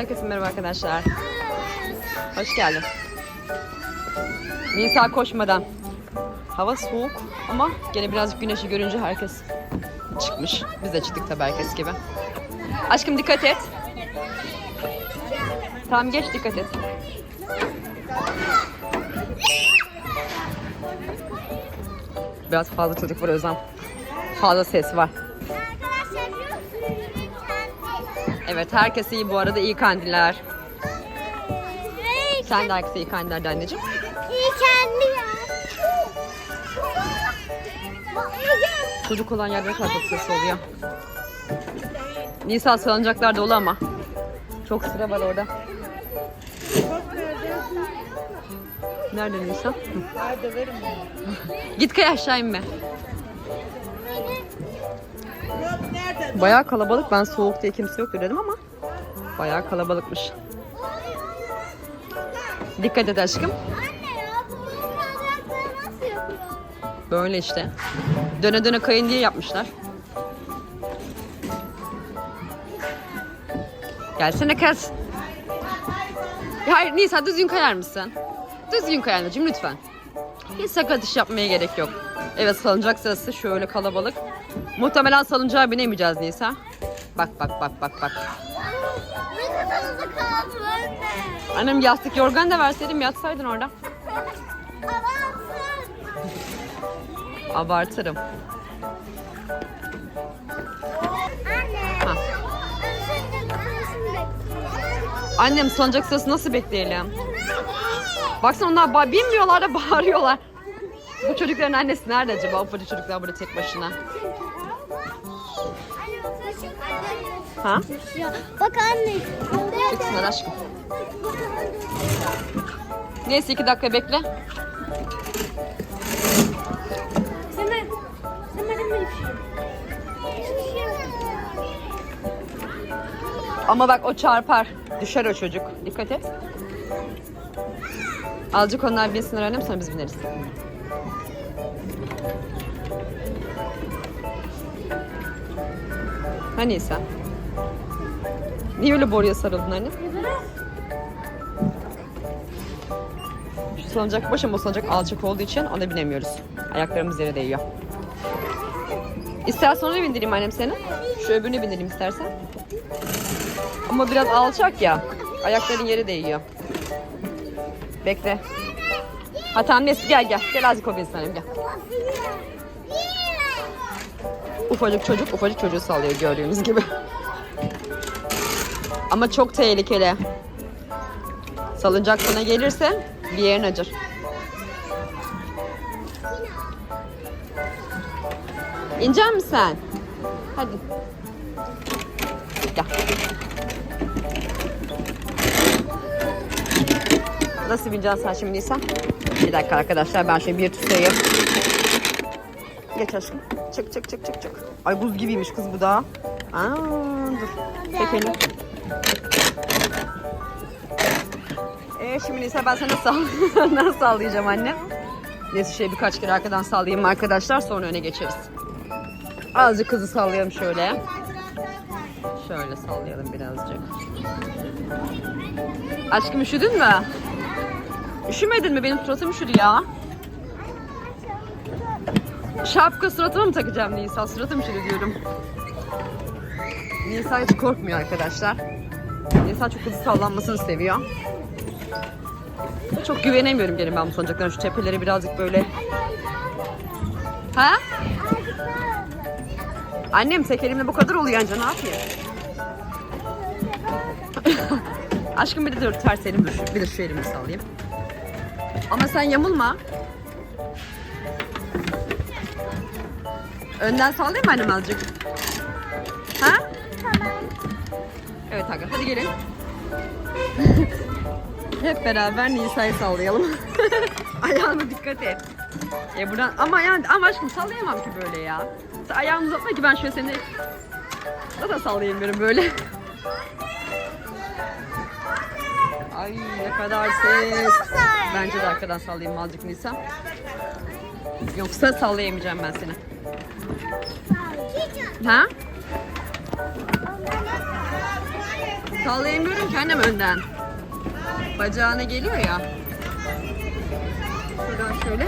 Herkese merhaba arkadaşlar. Hoş geldin. Nisa koşmadan. Hava soğuk ama gene birazcık güneşi görünce herkes çıkmış. Biz de çıktık tabii herkes gibi. Aşkım dikkat et. Tamam geç dikkat et. Biraz fazla çocuk var yüzden. Fazla ses var. Evet herkese iyi bu arada iyi kandiller. Sen de herkese iyi kandiller de anneciğim. iyi ya. Çocuk olan yerde ne kadar çok ses oluyor. Nisa salıncaklar dolu ama. Çok sıra var orada. Nerede Nisa? Git kay aşağı inme. Bayağı kalabalık. Ben soğuk diye kimse yok dedim ama bayağı kalabalıkmış. Dikkat et aşkım. Böyle işte. Döne döne kayın diye yapmışlar. Gelsene kız. Ya hayır Nisa düzgün kayar mısın? Düzgün kay anneciğim lütfen. Hiç sakat iş yapmaya gerek yok. Evet salıncak sırası şöyle kalabalık. Muhtemelen salıncağa binemeyeceğiz Nisa. Bak bak bak bak bak. Ne kadar hızlı kaldı anne. Annem yastık yorgan da verseydim yatsaydın orada. Abartın. Abartırım. Anne. Ha. Annem salıncak sırası nasıl bekleyelim? Baksana onlar ba- bilmiyorlar da bağırıyorlar. Bu çocukların annesi nerede acaba? Ufacık çocuklar burada tek başına. Ha? Bak anne. Çıksınlar aşkım. Neyse iki dakika bekle. Hemen. Hemen hemen bir şey. Ama bak o çarpar. Düşer o çocuk. Dikkat et. Azıcık onlar binsinler annem sonra biz bineriz. Ha Nisa? Niye öyle boruya sarıldın anne? Şu salıncak baş ama salıncak alçak olduğu için ona binemiyoruz. Ayaklarımız yere değiyor. İstersen onu bindireyim annem seni. Şu öbürünü bindireyim istersen. Ama biraz alçak ya. Ayakların yere değiyor. Bekle. Ha tamam neyse gel gel. Gel azıcık o binsin annem gel. Ufacık çocuk ufacık çocuğu sallıyor gördüğünüz gibi. Ama çok tehlikeli. Salıncak sana gelirse bir yerin acır. İnecek misin sen? Hadi. Gel. Nasıl bineceksin sen şimdi Nisa? Bir dakika arkadaşlar ben şöyle bir tutayım. Geç aşkım. Çık çık çık çık çık. Ay buz gibiymiş kız bu da. Aa, dur. Çek elini. Ee, şimdi Nisa ben sana sall nasıl sallayacağım annem? Neyse şey birkaç kere arkadan sallayayım arkadaşlar sonra öne geçeriz. Azıcık kızı sallayalım şöyle. Şöyle sallayalım birazcık. Aşkım üşüdün mü? Üşümedin mi? Benim suratım üşüdü ya. Şapka suratıma mı takacağım Nisa? Suratım üşüdü diyorum. Nisa hiç korkmuyor arkadaşlar. Nisa çok hızlı sallanmasını seviyor. Çok güvenemiyorum gelin ben bu salıncaklara. Şu tepeleri birazcık böyle... Ha? Annem tek elimle bu kadar oluyor ne yapayım? Aşkım bir de dur ters elimle şu, bir de şu elimi sallayayım. Ama sen yamulma. Önden sallayayım mı annem azıcık? Ha? Evet Hakan hadi gelin. Hep beraber Nisa'yı sallayalım. Ayağına dikkat et. E buradan ama yani ama aşkım sallayamam ki böyle ya. Sen ayağını uzatma ki ben şöyle seni da sallayamıyorum böyle. Ay ne kadar ses. Bence de arkadan sallayayım azıcık Nisa. Yoksa sallayamayacağım ben seni. Ha? Sallayamıyorum ki annem önden. Bacağına geliyor ya. Şuradan şöyle.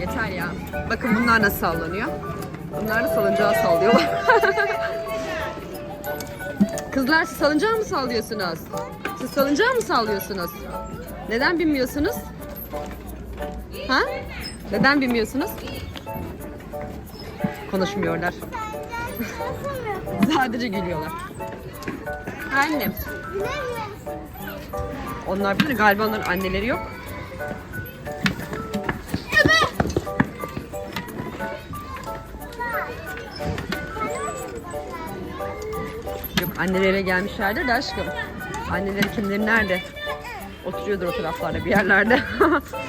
Yeter ya. Bakın bunlar nasıl sallanıyor. Bunlar da salıncağı sallıyorlar. Kızlar siz salıncağı mı sallıyorsunuz? Siz salıncağı mı sallıyorsunuz? Neden binmiyorsunuz? Ha? Neden binmiyorsunuz? Konuşmuyorlar. Sadece gülüyorlar. Annem. Onlar bilir galiba onların anneleri yok. Yok annelere gelmişlerdir de aşkım. Anneleri kimleri nerede? Oturuyordur o taraflarda bir yerlerde.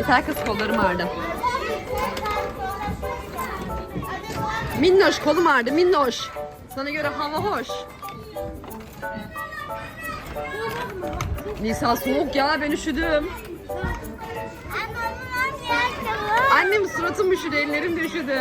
Yeter kız kollarım ağrıdı. Minnoş kolum ağrıdı minnoş. Sana göre hava hoş. Nisa soğuk ya ben üşüdüm. Annem suratım üşüdü ellerim de üşüdü.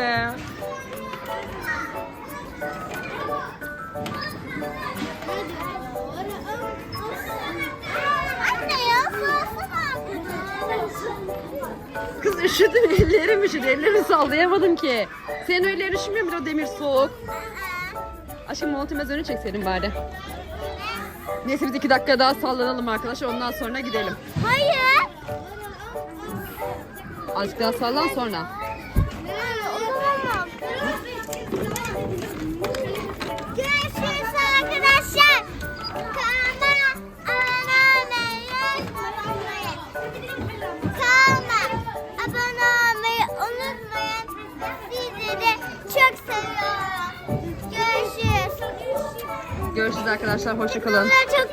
Kız üşüdüm ellerim üşüdü ellerimi sallayamadım ki. Senin öyle üşümüyor mu o demir soğuk? Aşkım montumuz önü çekseydin bari. Neyse biz iki dakika daha sallanalım arkadaşlar ondan sonra gidelim. Hayır. Azıcık daha sallan sonra. Görüşürüz arkadaşlar hoşçakalın. Çok.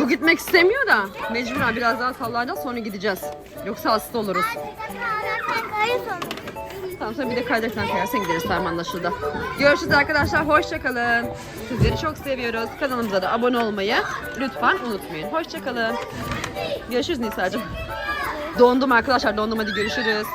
Bu gitmek istemiyor da mecburen biraz daha sallanacağız sonra gideceğiz. Yoksa hasta oluruz. Tamam sonra bir de kaydıraktan kayarsan gideriz tamam anlaşıldı. Görüşürüz arkadaşlar hoşçakalın. Sizleri çok seviyoruz. Kanalımıza da abone olmayı lütfen unutmayın. Hoşçakalın. Görüşürüz Nisa'cığım. Dondum arkadaşlar dondum hadi görüşürüz.